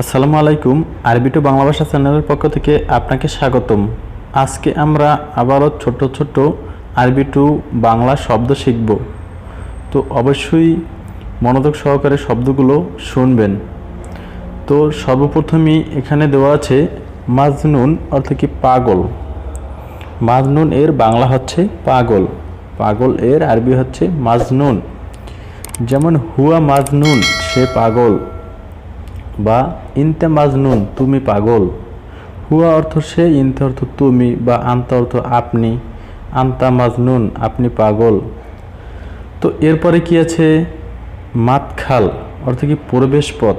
আসসালামু আলাইকুম, আরবি টু বাংলা ভাষা চ্যানেলের পক্ষ থেকে আপনাকে স্বাগতম। আজকে আমরা আবারও ছোট ছোট আরবি টু বাংলা শব্দ শিখব। তো অবশ্যই মনোযোগ সহকারে শব্দগুলো শুনবেন। তো সর্বপ্রথমই এখানে দেওয়া আছে মাজনুন, অর্থ কি পাগল। মাজনুন এর বাংলা হচ্ছে পাগল। পাগল এর আরবি হচ্ছে মাজনুন। যেমন হুয়া মাজনুন, সে পাগল। বা ইনতে মাজনুন, তুমি পাগল। হুয়া অর্থ সে, ইনতে অর্থ তুমি বা আন্তা অর্থ আপনি। আন্তা মাজনুন, আপনি পাগল। তো এরপরে কি আছে? মাতখাল, অর্থ কি প্রবেশ পথ।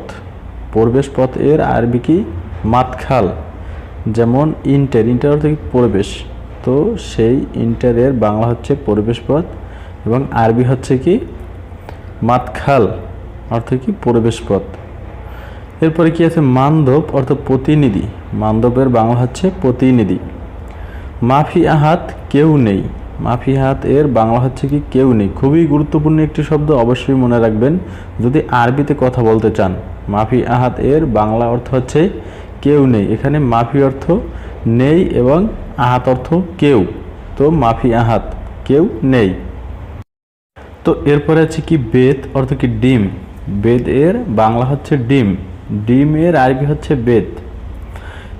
প্রবেশ পথ এর আরবি কি? মাতখাল। যেমন ইন্টার ইন্টার অর্থ কি প্রবেশ। তো সেই ইন্টারের বাংলা হচ্ছে প্রবেশ পথ এবং আরবি হচ্ছে কি? মাতখাল, অর্থ কি প্রবেশ পথ। এরপরে কি আছে? মান্দব অর্থ প্রতিনিধি। মান্দবের বাংলা হচ্ছে প্রতিনিধি। মাফি আহাত কেউ নেই। মাফি হাত এর বাংলা হচ্ছে কি কেউ নেই। খুবই গুরুত্বপূর্ণ একটি শব্দ অবশ্যই মনে রাখবেন যদি আরবিতে কথা বলতে চান। মাফি আহাত এর বাংলা অর্থ হচ্ছে কেউ নেই। এখানে মাফি অর্থ নেই এবং আহাত অর্থ কেউ। তো মাফি আহাত কেউ নেই। তো এরপরে আছে কি বেদ অর্থ কি ডিম। বেদ এর বাংলা হচ্ছে ডিম। ডিম এর আরবি হচ্ছে বেদ।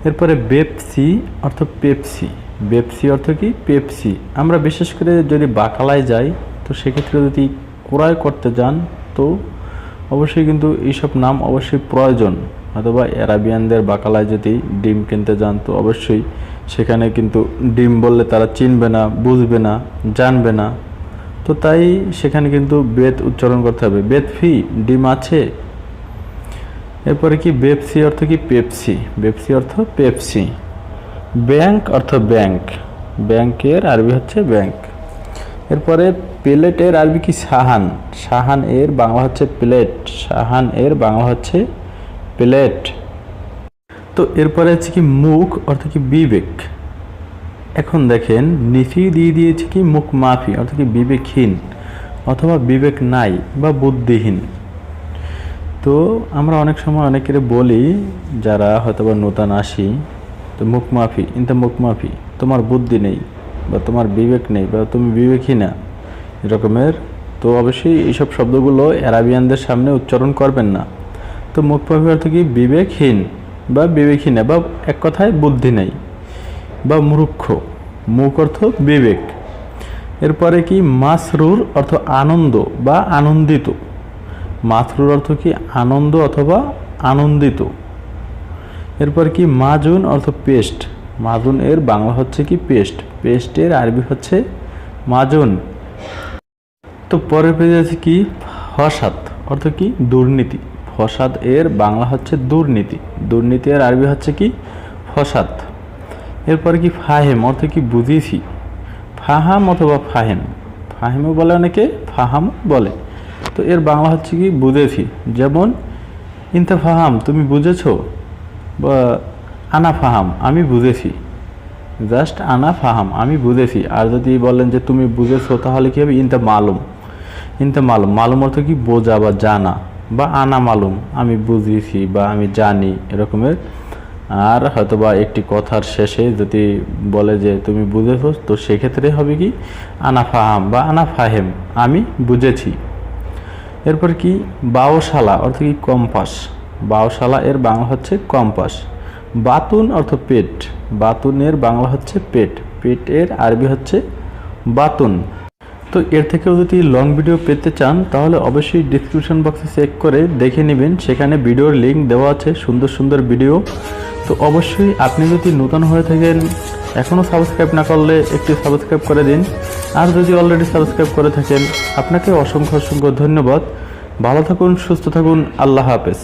এরপরে বেপসি অর্থ পেপসি। বেপসি অর্থ কি? পেপসি। আমরা বিশেষ করে যদি বাকালায় যাই, তো সেক্ষেত্রে যদি ক্রয় করতে যান, তো অবশ্যই কিন্তু এইসব নাম অবশ্যই প্রয়োজন। অথবা অ্যারাবিয়ানদের বাকালায় যদি ডিম কিনতে যান, তো অবশ্যই সেখানে কিন্তু ডিম বললে তারা চিনবে না, বুঝবে না, জানবে না। তো তাই সেখানে কিন্তু বেদ উচ্চারণ করতে হবে। বেদ ফি, ডিম আছে এরপরে কি বেপসি অর্থ কি পেপসি বেপসি অর্থ পেপসি ব্যাংক অর্থ ব্যাংক ব্যাংকের আরবি হচ্ছে ব্যাংক এরপরে প্লেটের আরবি কি সাহান? সাহান এর বাংলা হচ্ছে প্লেট সাহান এর বাংলা হচ্ছে প্লেট তো এরপরে আছে কি মুখ অর্থ কি বিবেক। এখন দেখেন নিচি দিয়ে দিয়েছে কি মুখ মাফি অর্থাৎ কি বিবেকহীন, অথবা বিবেক নাই বা বুদ্ধিহীন। তো আমরা অনেক সময় অনেকের বলি, যারা হয়তো বা নূতন আসি, তো মুখ মাফি, ইনতে মুখ মাফি, তোমার বুদ্ধি নেই বা তোমার বিবেক নেই বা তুমি বিবেকহীনা এরকমের। তো অবশ্যই এইসব শব্দগুলো অ্যারাবিয়ানদের সামনে উচ্চারণ করবেন না। তো মুখ মাফি অর্থ কি? বিবেকহীন বা বিবেকহীনা বা এক কথায় বুদ্ধি নেই বা মূর্খ। মুখ অর্থ বিবেক। এরপরে কি? মাসরুর অর্থ আনন্দ বা আনন্দিত। মাসরুর অর্থ কি আনন্দ অথবা আনন্দিত? এরপর কি মাজুন অর্থ পেস্ট। মাজুন এর বাংলা হচ্ছে কি পেস্ট। পেস্টের আরবি হচ্ছে মাজুন। তো পরের পেজে আছে কি ফসাদ, অর্থ কি দুর্নীতি। ফসাদ এর বাংলা হচ্ছে দুর্নীতি। দুর্নীতি এর আরবি হচ্ছে কি ফসাদ। এরপরে কি ফাহেম, অর্থ কি বুঝিয়েছি। ফাহাম অথবা ফাহেম। ফাহেমও বলে অনেকে ফাহাম বলে। তো এর বাংলা হচ্ছে কি বুঝেছি। যেমন ইনতা ফাহাম তুমি বুঝেছ? বা আনা ফাহাম আমি বুঝেছি। জাস্ট আনা ফাহাম আমি বুঝেছি। আর যদি বলেন যে তুমি বুঝেছ, তাহলে কি হবে? ইনতা মালুম। ইনতা মালুম মালুম অর্থ কি বোঝা বা জানা, বা আনা মালুম, আমি বুঝেছি বা আমি জানি, এরকমের। আর হয়তোবা একটি কথার শেষে যদি বলে যে তুমি বুঝেছ, তো সেক্ষেত্রে হবে কি? আনা ফাহাম বা আনা ফাহেম আমি বুঝেছি। এরপর কি? বাওশালা অর্থ কি কম্পাস? বাওশালা এর বাংলা হচ্ছে কম্পাস। বাতুন অর্থ পেট। বাতুনের বাংলা হচ্ছে পেট। পেটের আরবি হচ্ছে বাতুন। তো এর থেকেও যদি লং ভিডিও পেতে চান, তাহলে অবশ্যই ডিসক্রিপশন বক্সে চেক করে দেখে নেবেন। সেখানে ভিডিওর লিঙ্ক দেওয়া আছে, সুন্দর সুন্দর ভিডিও তো অবশ্যই আপনি যদি নতুন হয়ে থাকেন এখনও সাবস্ক্রাইব না করলে একটি সাবস্ক্রাইব করে দিন। আর যদি অলরেডি সাবস্ক্রাইব করে থাকেন, আপনাকে অসংখ্য অসংখ্য ধন্যবাদ। ভালো থাকুন, সুস্থ থাকুন, আল্লাহ হাফেজ।